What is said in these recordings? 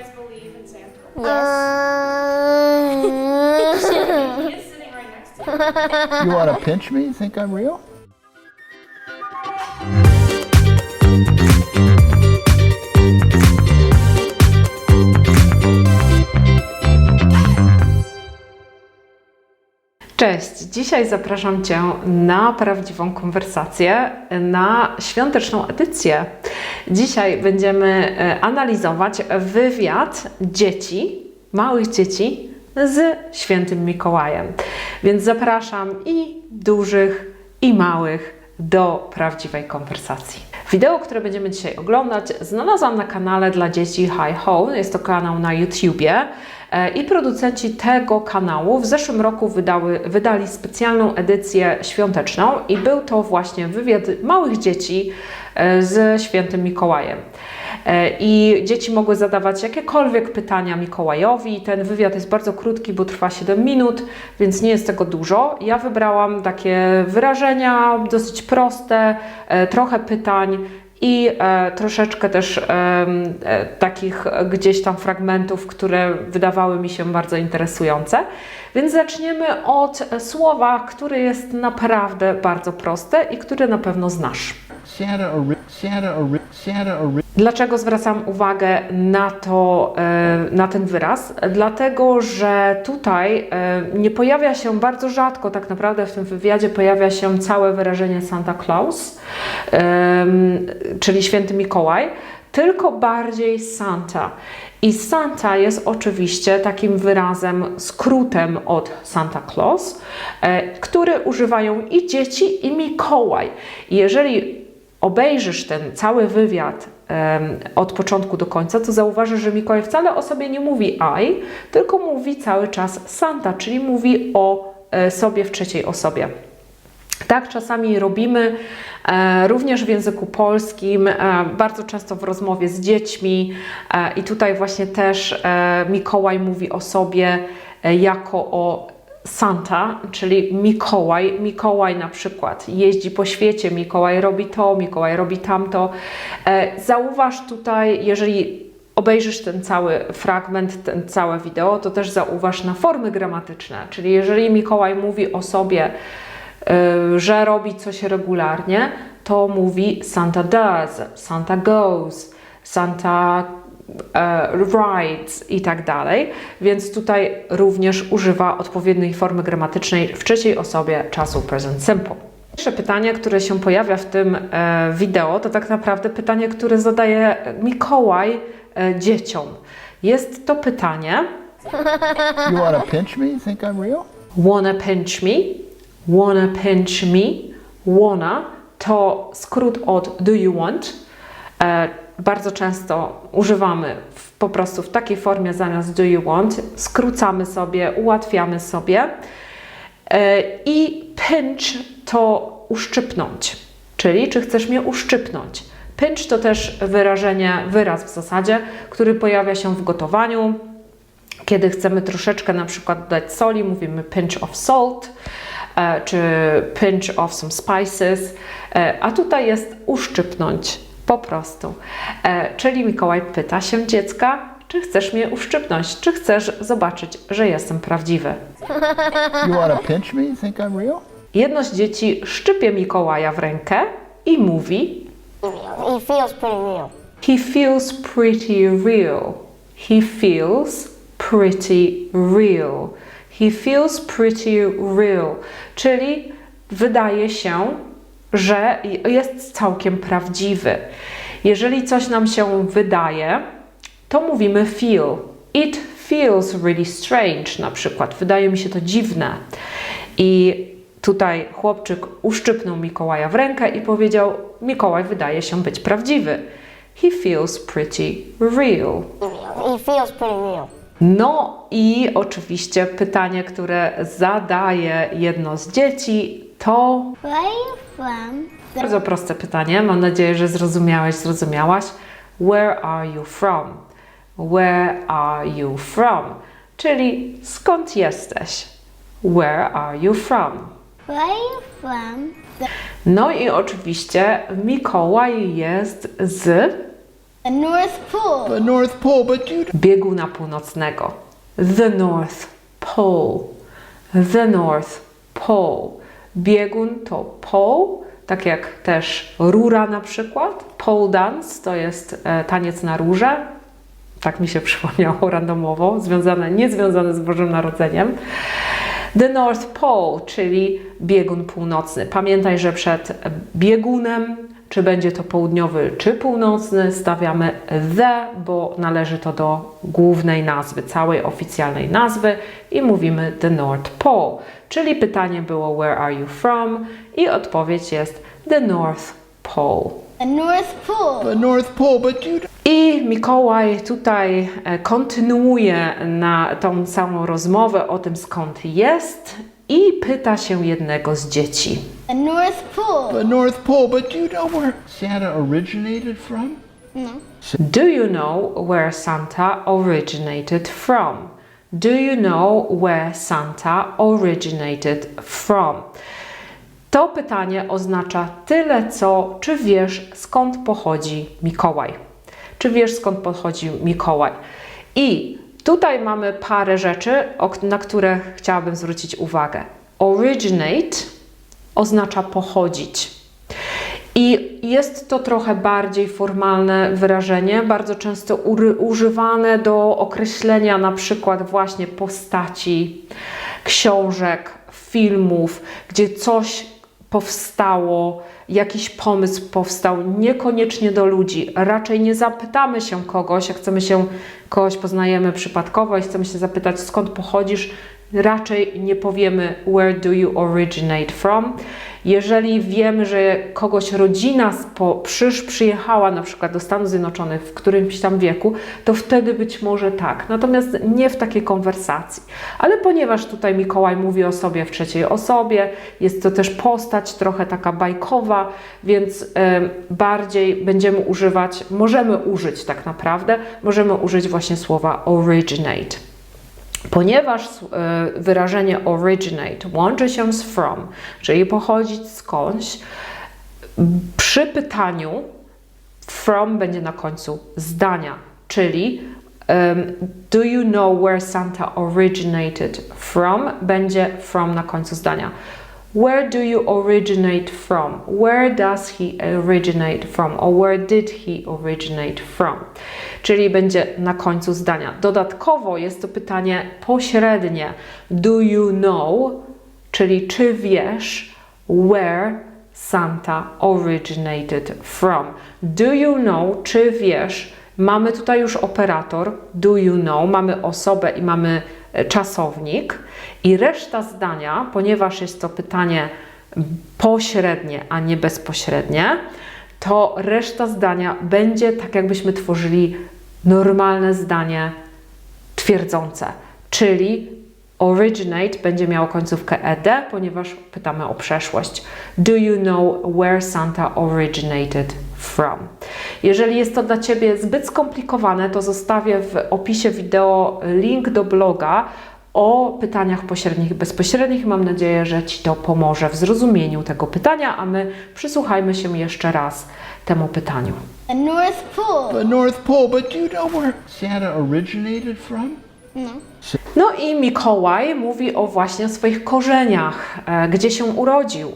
guys believe in Santa? Yes. Uh, he is sitting right next to you. You want to pinch me? You think I'm real? Cześć! Dzisiaj zapraszam Cię na prawdziwą konwersację, na świąteczną edycję. Dzisiaj będziemy e, analizować wywiad dzieci, małych dzieci z świętym Mikołajem. Więc zapraszam i dużych, i małych do prawdziwej konwersacji. Wideo, które będziemy dzisiaj oglądać, znalazłam na kanale dla dzieci Hi Ho. Jest to kanał na YouTubie. E, I producenci tego kanału w zeszłym roku wydały, wydali specjalną edycję świąteczną i był to właśnie wywiad małych dzieci e, z świętym Mikołajem. E, I dzieci mogły zadawać jakiekolwiek pytania Mikołajowi. Ten wywiad jest bardzo krótki, bo trwa 7 minut, więc nie jest tego dużo. Ja wybrałam takie wyrażenia dosyć proste, trochę pytań i e, troszeczkę też em, e, takich gdzieś tam fragmentów, które wydawały mi się bardzo interesujące. Więc zaczniemy od słowa, które jest naprawdę bardzo proste i które na pewno znasz. Dlaczego zwracam uwagę na, to, e, na ten wyraz? Dlatego, że tutaj e, nie pojawia się bardzo rzadko, tak naprawdę w tym wywiadzie pojawia się całe wyrażenie Santa Claus, czyli święty Mikołaj, tylko bardziej Santa. I Santa jest oczywiście takim wyrazem, skrótem od Santa Claus, e, który używają i dzieci, i Mikołaj. Jeżeli obejrzysz ten cały wywiad em, od początku do końca, to zauważysz, że Mikołaj wcale o sobie nie mówi I, tylko mówi cały czas Santa, czyli mówi o e, sobie w trzeciej osobie. Tak czasami robimy e, również w języku polskim, e, bardzo często w rozmowie z dziećmi e, i tutaj właśnie też e, Mikołaj mówi o sobie e, jako o Santa, czyli Mikołaj. Mikołaj na przykład jeździ po świecie, Mikołaj robi to, Mikołaj robi tamto. E, zauważ tutaj, jeżeli obejrzysz ten cały fragment, ten całe wideo, to też zauważ na formy gramatyczne. Czyli jeżeli Mikołaj mówi o sobie, y, że robi coś regularnie, to mówi Santa does, Santa goes, Santa e, rides i tak dalej. Więc tutaj również używa odpowiedniej formy gramatycznej w trzeciej osobie czasu present simple. Pierwsze pytanie, które się pojawia w tym e, wideo, to tak naprawdę pytanie, które zadaje Mikołaj e, dzieciom. Jest to pytanie: You want to pinch me? Think I'm real? Wanna pinch me? Wanna pinch me? Wanna to skrót od do you want. E, bardzo często używamy w, po prostu w takiej formie zamiast do you want. Skrócamy sobie, ułatwiamy sobie. E, I pinch to uszczypnąć, czyli czy chcesz mnie uszczypnąć. Pinch to też wyrażenie, wyraz w zasadzie, który pojawia się w gotowaniu, kiedy chcemy troszeczkę na przykład dodać soli, mówimy pinch of salt, e, czy pinch of some spices, e, a tutaj jest uszczypnąć po prostu. E, Czyli Mikołaj pyta się dziecka, czy chcesz mnie uszczypnąć, czy chcesz zobaczyć, że jestem prawdziwy. You want to pinch me? You think I'm real? Jedno z dzieci szczypie Mikołaja w rękę i mówi: He feels pretty real. He feels pretty real. He feels pretty real. He feels pretty real. Czyli wydaje się, że jest całkiem prawdziwy. Jeżeli coś nam się wydaje, to mówimy feel. It feels really strange, na przykład. Wydaje mi się to dziwne. I tutaj chłopczyk uszczypnął Mikołaja w rękę i powiedział: Mikołaj wydaje się być prawdziwy. He feels pretty real. He feels pretty real. No i oczywiście pytanie, które zadaje jedno z dzieci, to Where are you from? bardzo proste pytanie. Mam nadzieję, że zrozumiałeś, zrozumiałaś. Where are you from? Where are you from? Czyli skąd jesteś? Where are you from? Where are you from? No i oczywiście Mikołaj jest z The North Pole. The North Pole, but you bieguna północnego. The North Pole. The North Pole. Biegun to pole, tak jak też rura na przykład. Pole dance to jest e, taniec na rurze. Tak mi się przypomniało randomowo, związane, niezwiązane z Bożym Narodzeniem. The North Pole, czyli biegun północny. Pamiętaj, że przed biegunem, czy będzie to południowy, czy północny, stawiamy the, bo należy to do głównej nazwy, całej oficjalnej nazwy i mówimy the North Pole. Czyli pytanie było where are you from? I odpowiedź jest the North Pole. The North Pole. the North Pole, but you I Mikołaj tutaj e, kontynuuje na tą samą rozmowę o tym skąd jest i pyta się jednego z dzieci. The North Pole. the North Pole, but you know where Santa originated from? No. Do you know where Santa originated from? Do you know where Santa originated from? To pytanie oznacza tyle co, czy wiesz skąd pochodzi Mikołaj. Czy wiesz skąd pochodzi Mikołaj? I tutaj mamy parę rzeczy, na które chciałabym zwrócić uwagę. Originate oznacza pochodzić. I jest to trochę bardziej formalne wyrażenie, bardzo często używane do określenia na przykład właśnie postaci, książek, filmów, gdzie coś powstało, jakiś pomysł powstał, niekoniecznie do ludzi. Raczej nie zapytamy się kogoś, jak chcemy się, kogoś poznajemy przypadkowo i chcemy się zapytać skąd pochodzisz, raczej nie powiemy where do you originate from. Jeżeli wiemy, że kogoś rodzina spo, przysz, przyjechała na przykład do Stanów Zjednoczonych w którymś tam wieku, to wtedy być może tak. Natomiast nie w takiej konwersacji. Ale ponieważ tutaj Mikołaj mówi o sobie w trzeciej osobie, jest to też postać trochę taka bajkowa, więc em, bardziej będziemy używać, możemy użyć tak naprawdę, możemy użyć właśnie słowa originate. Ponieważ e, wyrażenie originate łączy się z from, czyli pochodzić skądś, przy pytaniu from będzie na końcu zdania, czyli um, do you know where Santa originated from będzie from na końcu zdania. Where do you originate from? Where does he originate from? Or where did he originate from? Czyli będzie na końcu zdania. Dodatkowo jest to pytanie pośrednie. Do you know? Czyli czy wiesz, where Santa originated from? Do you know? Czy wiesz? Mamy tutaj już operator. Do you know? Mamy osobę i mamy czasownik. I reszta zdania, ponieważ jest to pytanie pośrednie, a nie bezpośrednie, to reszta zdania będzie tak, jakbyśmy tworzyli normalne zdanie twierdzące, czyli originate będzie miało końcówkę ed, ponieważ pytamy o przeszłość. Do you know where Santa originated from? Jeżeli jest to dla Ciebie zbyt skomplikowane, to zostawię w opisie wideo link do bloga o pytaniach pośrednich i bezpośrednich. Mam nadzieję, że Ci to pomoże w zrozumieniu tego pytania, a my przysłuchajmy się jeszcze raz temu pytaniu. The North Pole. The North Pole, but you know where Santa originated from? No. No i Mikołaj mówi o właśnie swoich korzeniach, e, gdzie się urodził,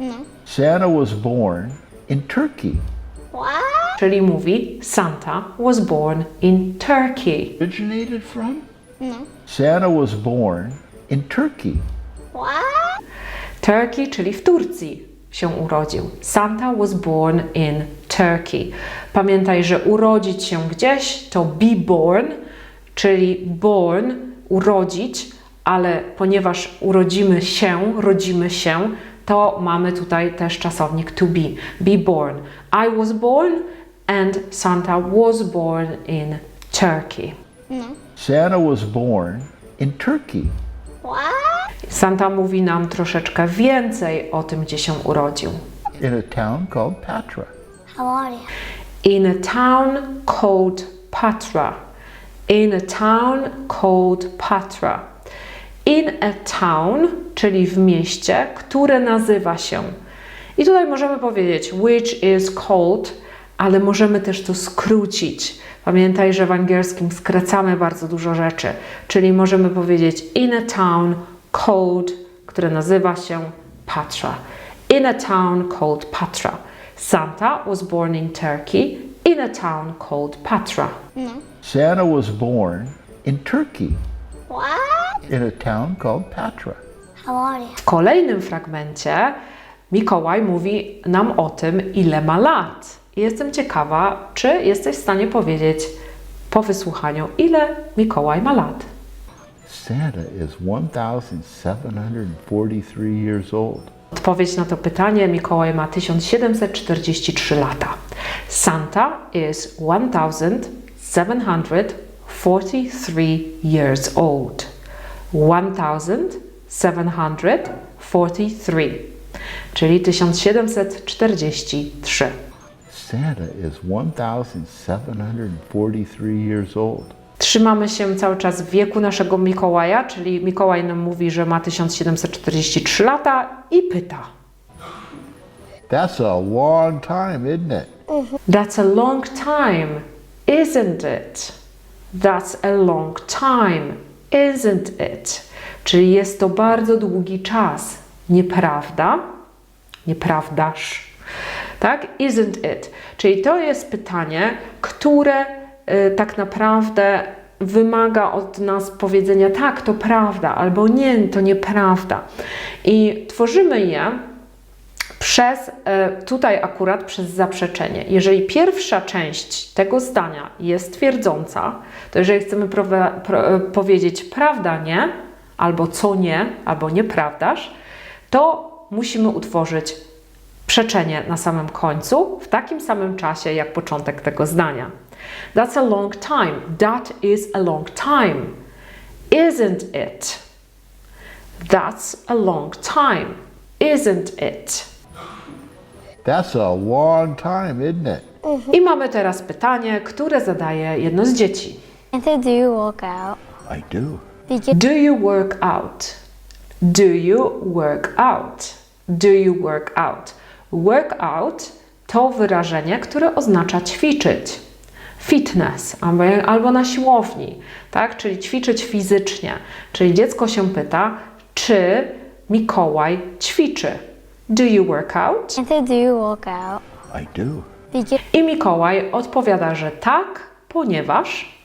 No. Santa was born in Turkey. What? czyli mówi Santa was born in Turkey. Originated from? No. Santa was born in Turkey. What? Turkey, czyli w Turcji się urodził. Santa was born in Turkey. Pamiętaj, że urodzić się gdzieś to be born, czyli born, urodzić, ale ponieważ urodzimy się, rodzimy się, to mamy tutaj też czasownik to be. Be born. I was born and Santa was born in Turkey. No. Santa was born in Turkey. What? Santa mówi nam troszeczkę więcej o tym, gdzie się urodził. in a town called Patra. How are you? In a town called Patra. In a town called Patra. In a town, czyli w mieście, które nazywa się. I tutaj możemy powiedzieć which is called ale możemy też to skrócić. Pamiętaj, że w angielskim skracamy bardzo dużo rzeczy, czyli możemy powiedzieć in a town called, które nazywa się Patra. In a town called Patra. Santa was born in Turkey in a town called Patra. Santa was born in Turkey, What? in a town called Patra. How are you? W kolejnym fragmencie Mikołaj mówi nam o tym, ile ma lat. I jestem ciekawa, czy jesteś w stanie powiedzieć po wysłuchaniu, ile Mikołaj ma lat. Santa is 1,743 years old. Odpowiedź na to pytanie Mikołaj ma 1743 lata. Santa is 1743 years old. 1743, czyli 1743. Santa is 1,743 years old. Trzymamy się cały czas wieku naszego Mikołaja, czyli Mikołaj nam mówi, że ma 1743 lata i pyta. That's a long time, isn't it? That's a long time, isn't it? That's a long time, isn't it? Czyli jest to bardzo długi czas, nieprawda? Nieprawdaż? Tak? Isn't it? Czyli to jest pytanie, które y, tak naprawdę wymaga od nas powiedzenia tak, to prawda, albo nie, to nieprawda. I tworzymy je przez, e, tutaj akurat przez zaprzeczenie. Jeżeli pierwsza część tego zdania jest twierdząca, to jeżeli chcemy e, powiedzieć prawda nie, albo co nie, albo nieprawdaż, to musimy utworzyć przeczenie na samym końcu, w takim samym czasie jak początek tego zdania. That's a long time. That is a long time. Isn't it? That's a long time. Isn't it? That's a long time, isn't it? I mamy teraz pytanie, które zadaje jedno z dzieci. Do you walk out? I do. Did you? Do you work out? Do you work out? Do you work out? Work out to wyrażenie, które oznacza ćwiczyć. Fitness albo, albo na siłowni, tak? Czyli ćwiczyć fizycznie. Czyli dziecko się pyta, czy Mikołaj ćwiczy. Do you work out? Santa, do you work out? I do. Did you? I Mikołaj odpowiada, że tak, ponieważ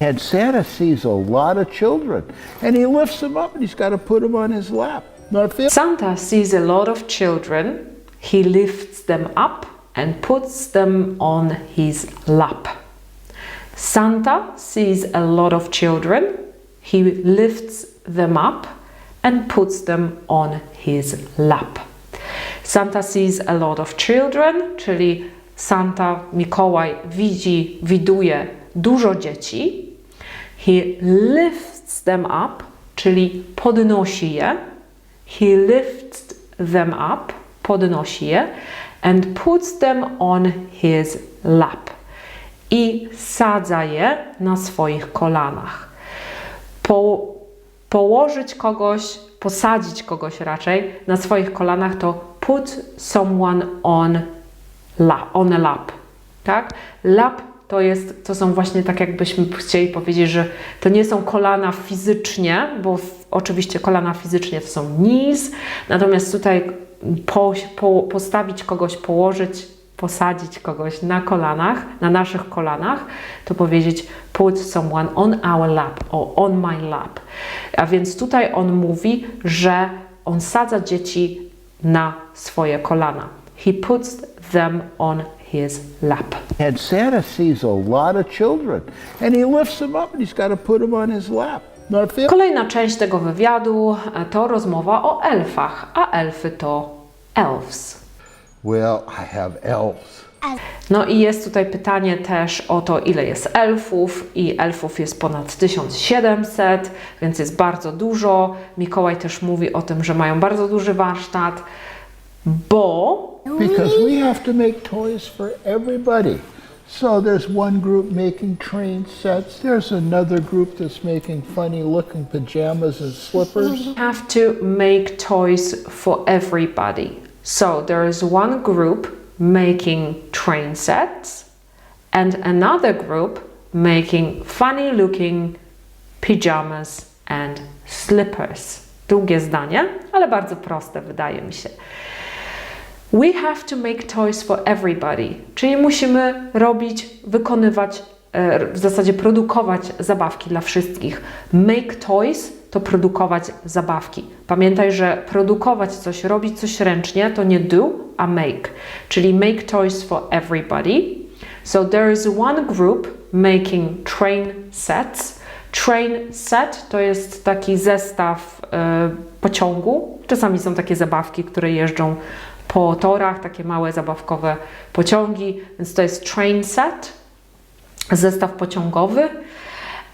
And Santa sees a lot of children, and he lifts them up, and he's got to put them on his lap. Not feel? Santa sees a lot of children. He lifts them up and puts them on his lap. Santa sees a lot of children. He lifts them up and puts them on his lap. Santa sees a lot of children, czyli Santa, Mikołaj widzi, widuje dużo dzieci. He lifts them up, czyli podnosi je. He lifts them up, podnosi je, and puts them on his lap. I sadza je na swoich kolanach. Po, położyć kogoś, posadzić kogoś raczej na swoich kolanach to put someone on, la, on a lap. Tak? Lap to, jest, to są właśnie tak, jakbyśmy chcieli powiedzieć, że to nie są kolana fizycznie, bo w, oczywiście kolana fizycznie to są knees, natomiast tutaj po, po, postawić kogoś, położyć, posadzić kogoś na kolanach, na naszych kolanach, to powiedzieć put someone on our lap, or on my lap. A więc tutaj on mówi, że on sadza dzieci na swoje kolana. He puts them on his lap. And Santa sees a lot of children, and he lifts them up, and he's got to put them on his lap. Kolejna część tego wywiadu e, to rozmowa o elfach, a elfy to elves. Well, I have elves. No i jest tutaj pytanie też o to, ile jest elfów i elfów jest ponad 1700, więc jest bardzo dużo. Mikołaj też mówi o tym, że mają bardzo duży warsztat, bo Because we have to make toys for everybody. So there's one group making train sets, there's another group that's making funny looking pajamas and slippers. have to make toys for everybody. So there is one group making train sets and another group making funny looking pajamas and slippers. Długie zdanie, ale bardzo proste wydaje mi się. We have to make toys for everybody, czyli musimy robić, wykonywać, e, w zasadzie produkować zabawki dla wszystkich. Make toys to produkować zabawki. Pamiętaj, że produkować coś, robić coś ręcznie to nie do, a make, czyli make toys for everybody. So there is one group making train sets. Train set to jest taki zestaw e, pociągu. Czasami są takie zabawki, które jeżdżą po torach, takie małe zabawkowe pociągi, więc to jest train set, zestaw pociągowy.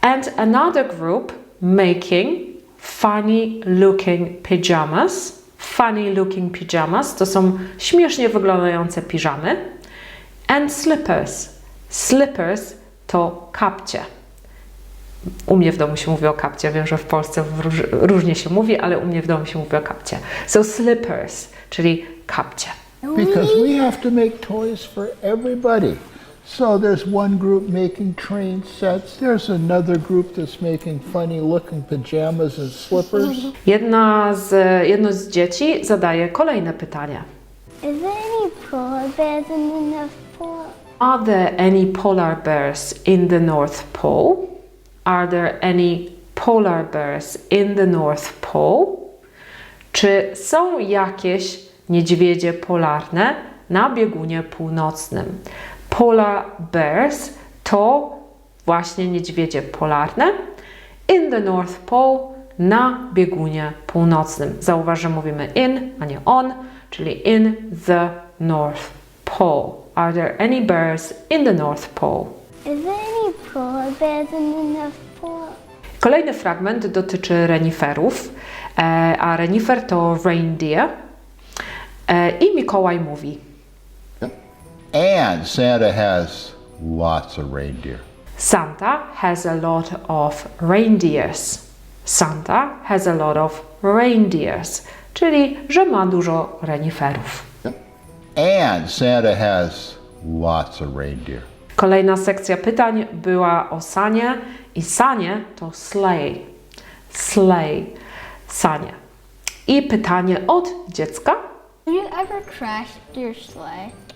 And another group making funny looking pajamas. Funny looking pajamas to są śmiesznie wyglądające piżamy. And slippers. Slippers to kapcie. U mnie w domu się mówi o kapcie. Wiem, że w Polsce róż, różnie się mówi, ale u mnie w domu się mówi o kapcie. So slippers, czyli kapcie. Because we have to make toys for everybody. So there's one group making train sets. There's another group that's making funny looking pajamas and slippers. Jedna z, jedno z dzieci zadaje kolejne pytanie. Is there any polar bears in the North Pole? Are there any polar bears in the North Pole? Are there any polar bears in the North Pole? Czy są jakieś niedźwiedzie polarne na biegunie północnym? Polar bears to właśnie niedźwiedzie polarne in the North Pole na biegunie północnym. Zauważ, że mówimy in, a nie on, czyli in the North Pole. Are there any bears in the North Pole? Is there any polar bears in the North Pole? Kolejny fragment dotyczy reniferów, e, a renifer to reindeer. E, I Mikołaj mówi: And Santa has lots of reindeer. Santa has a lot of reindeers. Santa has a lot of reindeers, czyli że ma dużo reniferów. And Santa has lots of reindeer. Kolejna sekcja pytań była o sanie i sanie to sleigh. Sleigh, sanie. I pytanie od dziecka. Have you ever crashed your sleigh?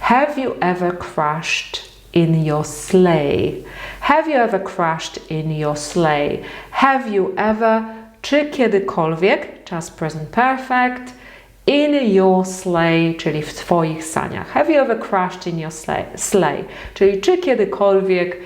Have you ever crashed in your sleigh? Have you ever crashed in your sleigh? Have you ever, czy kiedykolwiek, czas present perfect, in your sleigh, czyli w Twoich saniach. Have you ever crashed in your sleigh? sleigh? Czyli czy kiedykolwiek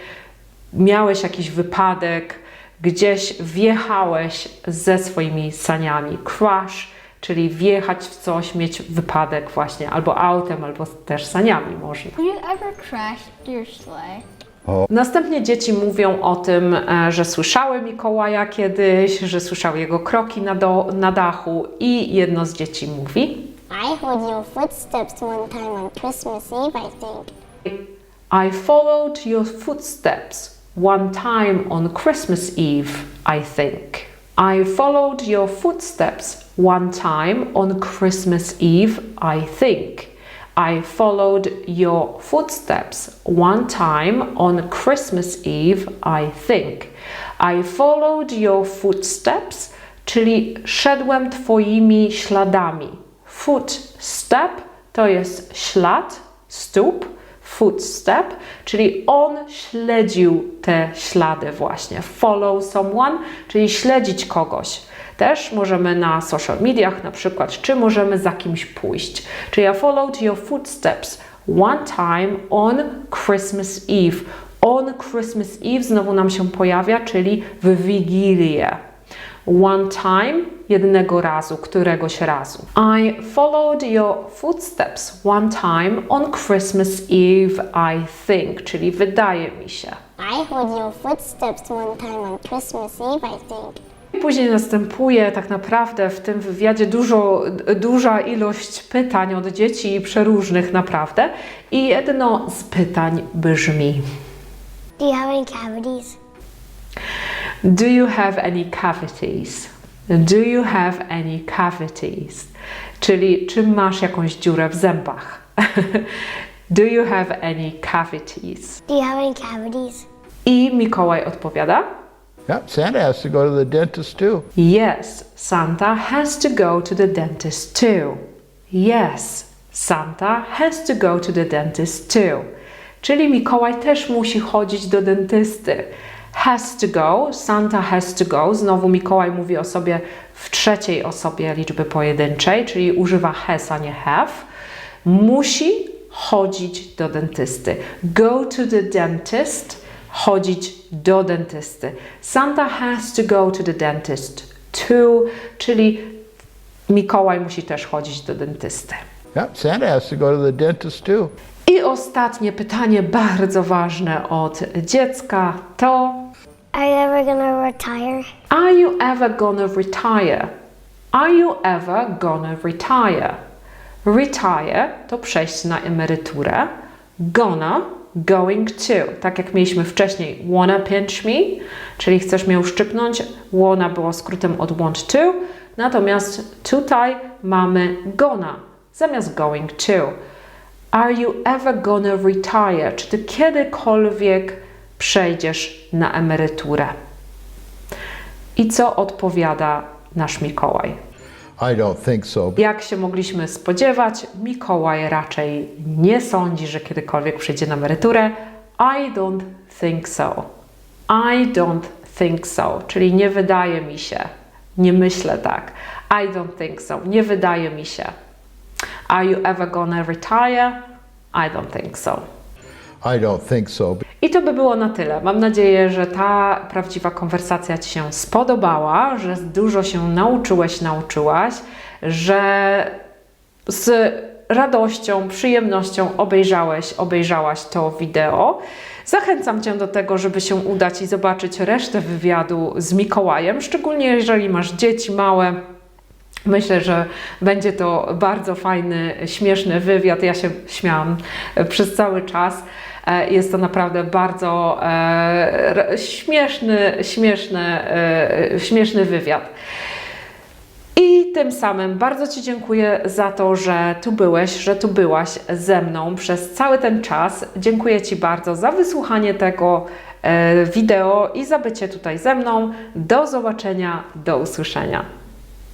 miałeś jakiś wypadek, gdzieś wjechałeś ze swoimi saniami. Crash, czyli wjechać w coś, mieć wypadek właśnie, albo autem, albo też saniami można. Have you ever crashed your sleigh? Następnie dzieci mówią o tym, e, że słyszały Mikołaja kiedyś, że słyszały jego kroki na, do, na dachu i jedno z dzieci mówi I heard your footsteps one time on Christmas Eve, I think. I followed your footsteps one time on Christmas Eve, I think. I followed your footsteps one time on Christmas Eve, I think. I followed your footsteps one time on Christmas Eve, I think. I followed your footsteps, czyli szedłem Twoimi śladami. Footstep to jest ślad, stóp, footstep, czyli on śledził te ślady właśnie. Follow someone, czyli śledzić kogoś. Też możemy na social mediach na przykład, czy możemy za kimś pójść. Czyli I followed your footsteps one time on Christmas Eve. On Christmas Eve znowu nam się pojawia, czyli w Wigilię. One time, jednego razu, któregoś razu. I followed your footsteps one time on Christmas Eve, I think, czyli wydaje mi się. I heard your footsteps one time on Christmas Eve, I think. Później następuje tak naprawdę w tym wywiadzie dużo, duża ilość pytań od dzieci, przeróżnych naprawdę. I jedno z pytań brzmi: Do you have any cavities? Do you have any cavities? Do you have any cavities? Czyli czy masz jakąś dziurę w zębach? Do you have any cavities? Do you have any cavities? I Mikołaj odpowiada: Yep, Santa has to go to the dentist too. Yes, Santa has to go to the dentist too. Yes, Santa has to go to the dentist too. Czyli Mikołaj też musi chodzić do dentysty. Has to go, Santa has to go. Znowu Mikołaj mówi o sobie w trzeciej osobie liczby pojedynczej, czyli używa has, a nie have. Musi chodzić do dentysty. Go to the dentist, chodzić do dentysty. Santa has to go to the dentist too, czyli Mikołaj musi też chodzić do dentysty. Yep, Santa has to go to the dentist too. I ostatnie pytanie, bardzo ważne od dziecka, to Are you ever gonna retire? Are you ever gonna retire? Are you ever gonna retire? Retire to przejść na emeryturę. Gonna, going to. Tak jak mieliśmy wcześniej, wanna pinch me, czyli chcesz mnie uszczypnąć. Wanna było skrótem od want to. Natomiast tutaj mamy gonna zamiast going to. Are you ever gonna retire? Czy ty kiedykolwiek przejdziesz na emeryturę? I co odpowiada nasz Mikołaj? I don't think so. Jak się mogliśmy spodziewać, Mikołaj raczej nie sądzi, że kiedykolwiek przyjdzie na emeryturę. I don't think so. I don't think so, czyli nie wydaje mi się, nie myślę tak. I don't think so, nie wydaje mi się. Are you ever gonna retire? I don't think so. I don't think so. I to by było na tyle. Mam nadzieję, że ta prawdziwa konwersacja Ci się spodobała, że dużo się nauczyłeś, nauczyłaś, że z radością, przyjemnością obejrzałeś, obejrzałaś to wideo. Zachęcam Cię do tego, żeby się udać i zobaczyć resztę wywiadu z Mikołajem, szczególnie jeżeli masz dzieci małe. Myślę, że będzie to bardzo fajny, śmieszny wywiad. Ja się śmiałam przez cały czas. E, Jest to naprawdę bardzo e, śmieszny, śmieszny, e, śmieszny wywiad. I tym samym bardzo Ci dziękuję za to, że tu byłeś, że tu byłaś ze mną przez cały ten czas. Dziękuję Ci bardzo za wysłuchanie tego wideo i za bycie tutaj ze mną. Do zobaczenia, do usłyszenia.